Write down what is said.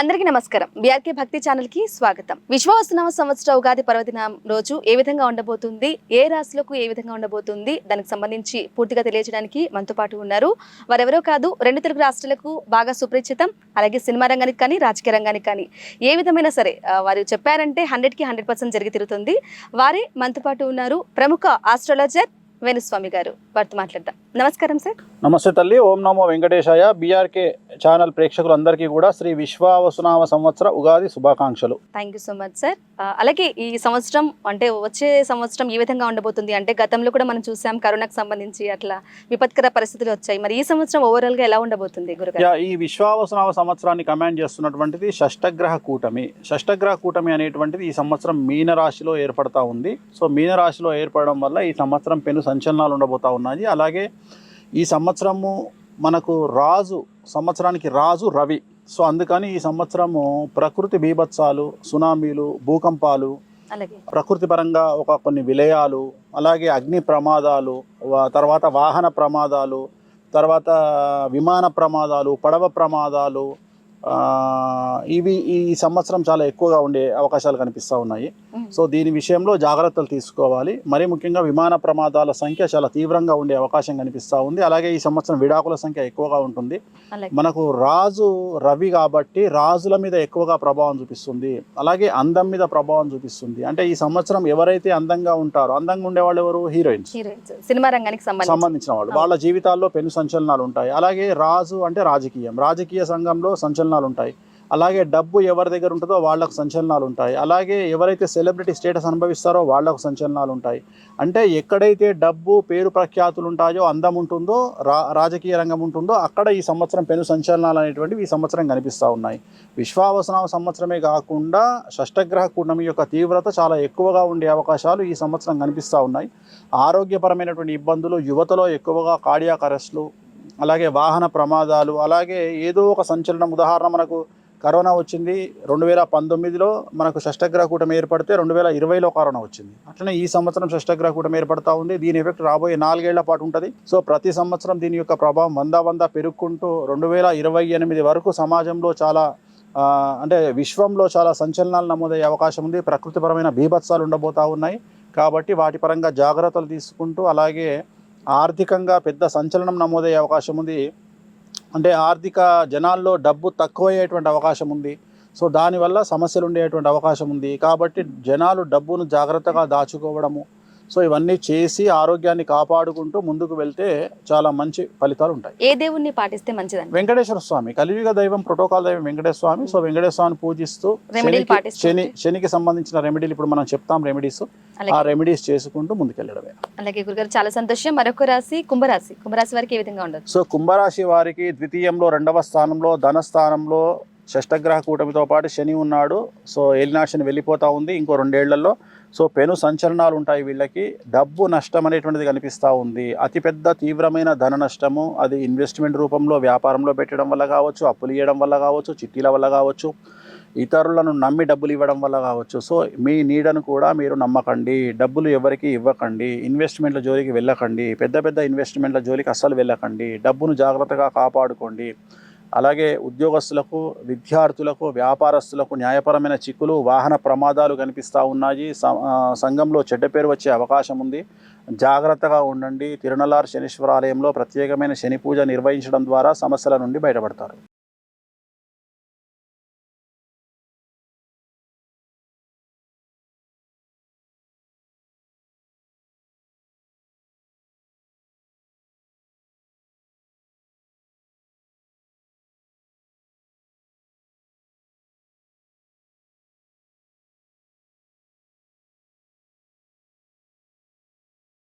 అందరికీ నమస్కారం. బీఆర్కే భక్తి ఛానల్కి స్వాగతం. విశ్వావసనామ సంవత్సర ఉగాది పర్వదినం రోజు ఏ విధంగా ఉండబోతుంది ఏ రాశులకు ఏ విధంగా ఉండబోతుంది దానికి సంబంధించి పూర్తిగా తెలియజేయడానికి మనతో పాటు ఉన్నారు. వారెవరో కాదు రెండు తెలుగు రాష్ట్రాలకు బాగా సుపరిచితం అలాగే సినిమా రంగానికి కానీ రాజకీయ రంగానికి కానీ. ఏ విధమైనా సరే వారు చెప్పారంటే హండ్రెడ్కి హండ్రెడ్ పర్సెంట్ జరిగి తిరుగుతుంది వారే మనతో పాటు ఉన్నారు ప్రముఖ ఆస్ట్రాలజర్ వేణుస్వామి గారు. వారితో మాట్లాడదాం. నమస్కారం సార్. నమస్తే తల్లి. ఓం నమో వెంకటేశాయ. బీఆర్కే ఛానల్ ప్రేక్షకులందరికీ కూడా శ్రీ విశ్వావసునామ సంవత్సర ఉగాది శుభాకాంక్షలు. Thank you so much sir అలాగే ఈ సంవత్సరం అంటే వచ్చే సంవత్సరం ఏ విధంగా ఉండబోతుంది అంటే గతంలో కూడా మనం చూసాం కరోనాకు సంబంధించి అట్లా విపత్కర పరిస్థితులు వచ్చాయి. మరి ఈ సంవత్సరం ఓవరాల్గా ఎలా ఉండబోతుంది గురుగారు? యా, ఈ విశ్వావసునామ సంవత్సరాన్ని కమాండ్ చేస్తున్నటువంటిది షష్టగ్రహ కూటమి. షష్టగ్రహ కూటమి అనేటువంటిది ఈ సంవత్సరం మీన రాశిలో ఏర్పడతా ఉంది. సో మీన రాశిలో ఏర్పడడం వల్ల ఈ సంవత్సరం పెను సంచలనాలు ఉండబోతా ఉన్నాయి. అలాగే ఈ సంవత్సరము మనకు రాజు సంవత్సరానికి రాజు రవి. సో అందుకని ఈ సంవత్సరము ప్రకృతి బీభత్సాలు సునామీలు భూకంపాలు ప్రకృతి పరంగా ఒక కొన్ని విలయాలు అలాగే అగ్ని ప్రమాదాలు తర్వాత వాహన ప్రమాదాలు తర్వాత విమాన ప్రమాదాలు పడవ ప్రమాదాలు ఇవి ఈ సంవత్సరం చాలా ఎక్కువగా ఉండే అవకాశాలు కనిపిస్తూ ఉన్నాయి. సో దీని విషయంలో జాగ్రత్తలు తీసుకోవాలి. మరీ ముఖ్యంగా విమాన ప్రమాదాల సంఖ్య చాలా తీవ్రంగా ఉండే అవకాశం కనిపిస్తూ ఉంది. అలాగే ఈ సంవత్సరం విడాకుల సంఖ్య ఎక్కువగా ఉంటుంది. మనకు రాజు రవి కాబట్టి రాజుల మీద ఎక్కువగా ప్రభావం చూపిస్తుంది. అలాగే అందం మీద ప్రభావం చూపిస్తుంది. అంటే ఈ సంవత్సరం ఎవరైతే అందంగా ఉంటారో అందంగా ఉండేవాళ్ళు ఎవరు? హీరోయిన్స్. సినిమా రంగానికి సంబంధించి. సంబంధించిన వాళ్ళు. వాళ్ళ జీవితాల్లో పెను సంచలనాలు ఉంటాయి. అలాగే రాజు అంటే రాజకీయం. రాజకీయ సంఘంలో సంచలనాలు ఉంటాయి. అలాగే డబ్బు ఎవరి దగ్గర ఉంటుందో వాళ్ళకు సంచలనాలు ఉంటాయి. అలాగే ఎవరైతే సెలబ్రిటీ స్టేటస్ అనుభవిస్తారో వాళ్ళకు సంచలనాలు ఉంటాయి. అంటే ఎక్కడైతే డబ్బు పేరు ప్రఖ్యాతులు ఉంటాయో అందం ఉంటుందో రా రాజకీయ రంగం ఉంటుందో అక్కడ ఈ సంవత్సరం పెను సంచలనాలు అనేటువంటివి ఈ సంవత్సరం కనిపిస్తూ ఉన్నాయి. విశ్వావసనామ సంవత్సరమే కాకుండా షష్టగ్రహ కూటమి యొక్క తీవ్రత చాలా ఎక్కువగా ఉండే అవకాశాలు ఈ సంవత్సరం కనిపిస్తూ ఉన్నాయి. ఆరోగ్యపరమైనటువంటి ఇబ్బందులు యువతలో ఎక్కువగా కార్డియాక్ అరెస్టులు అలాగే వాహన ప్రమాదాలు అలాగే ఏదో ఒక సంచలనం. ఉదాహరణ మనకు కరోనా వచ్చింది రెండు వేల పంతొమ్మిదిలో మనకు షష్టగ్రహ కూటమి ఏర్పడితే రెండు వేల ఇరవైలో కరోనా వచ్చింది. అట్లనే ఈ సంవత్సరం షష్టగ్రహ కూటమి ఏర్పడతా ఉంది. దీని ఎఫెక్ట్ రాబోయే నాలుగేళ్ళ పాటు ఉంటుంది. సో ప్రతి సంవత్సరం దీని యొక్క ప్రభావం వంద వంద పెరుగుకుంటూ రెండు వేల ఇరవై ఎనిమిది వరకు సమాజంలో చాలా అంటే విశ్వంలో చాలా సంచలనాలు నమోదయ్యే అవకాశం ఉంది. ప్రకృతిపరమైన బీభత్సాలు ఉండబోతూ ఉన్నాయి. కాబట్టి వాటి పరంగా జాగ్రత్తలు తీసుకుంటూ అలాగే ఆర్థికంగా పెద్ద సంచలనం నమోదయ్యే అవకాశం ఉంది. అంటే ఆర్థిక జనాల్లో డబ్బు తక్కువయ్యేటువంటి అవకాశం ఉంది. సో దానివల్ల సమస్యలు ఉండేటువంటి అవకాశం ఉంది. కాబట్టి జనాలు డబ్బును జాగ్రత్తగా దాచుకోవడము సో ఇవన్నీ చేసి ఆరోగ్యాన్ని కాపాడుకుంటూ ముందుకు వెళ్తే చాలా మంచి ఫలితాలు ఉంటాయి. ఏ దేవుణ్ణి పాటిస్తే మంచిదండి? వెంకటేశ్వర స్వామి కలియుగ దైవం ప్రోటోకాల్ దైవం వెంకటేశ్వర స్వామి. సో వెంకటేశ్వర స్వామిని పూజిస్తూ శని శనికి సంబంధించిన రెమెడీలు ఇప్పుడు మనం చెప్తాం రెమెడీస్ ఆ రెమెడీస్ చేసుకుంటూ ముందుకెళ్ళడమే. అలాగే గురుగారు చాలా సంతోషం. మరొక రాశి కుంభరాశి. కుంభరాశి వారికి ఏ విధంగా ఉండదు సో కుంభరాశి వారికి ద్వితీయంలో రెండవ స్థానంలో ధన స్థానంలో షష్టగ్రహ కూటమితో పాటు శని ఉన్నాడు. సో ఏలినాశని వెళ్ళిపోతూ ఉంది ఇంకో రెండేళ్ళలో. సో పెను సంచలనాలు ఉంటాయి వీళ్ళకి. డబ్బు నష్టం అనేటువంటిది కనిపిస్తూ ఉంది. అతిపెద్ద తీవ్రమైన ధన నష్టము. అది ఇన్వెస్ట్మెంట్ రూపంలో వ్యాపారంలో పెట్టడం వల్ల కావచ్చు అప్పులు ఇవ్వడం వల్ల కావచ్చు చిట్టీల వల్ల కావచ్చు ఇతరులను నమ్మి డబ్బులు ఇవ్వడం వల్ల కావచ్చు. సో మీ నీడను కూడా మీరు నమ్మకండి. డబ్బులు ఎవరికి ఇవ్వకండి. ఇన్వెస్ట్మెంట్ల జోలికి వెళ్ళకండి. పెద్ద పెద్ద ఇన్వెస్ట్మెంట్ల జోలికి అస్సలు వెళ్ళకండి. డబ్బును జాగ్రత్తగా కాపాడుకోండి. అలాగే ఉద్యోగస్తులకు విద్యార్థులకు వ్యాపారస్తులకు న్యాయపరమైన చిక్కులు వాహన ప్రమాదాలు కనిపిస్తూ ఉన్నాయి. సంఘంలో చెడ్డ పేరు వచ్చే అవకాశం ఉంది. జాగ్రత్తగా ఉండండి. తిరునలార్ శనీశ్వరాలయంలో ప్రత్యేకమైన శని పూజ నిర్వహించడం ద్వారా సమస్యల నుండి బయటపడతారు.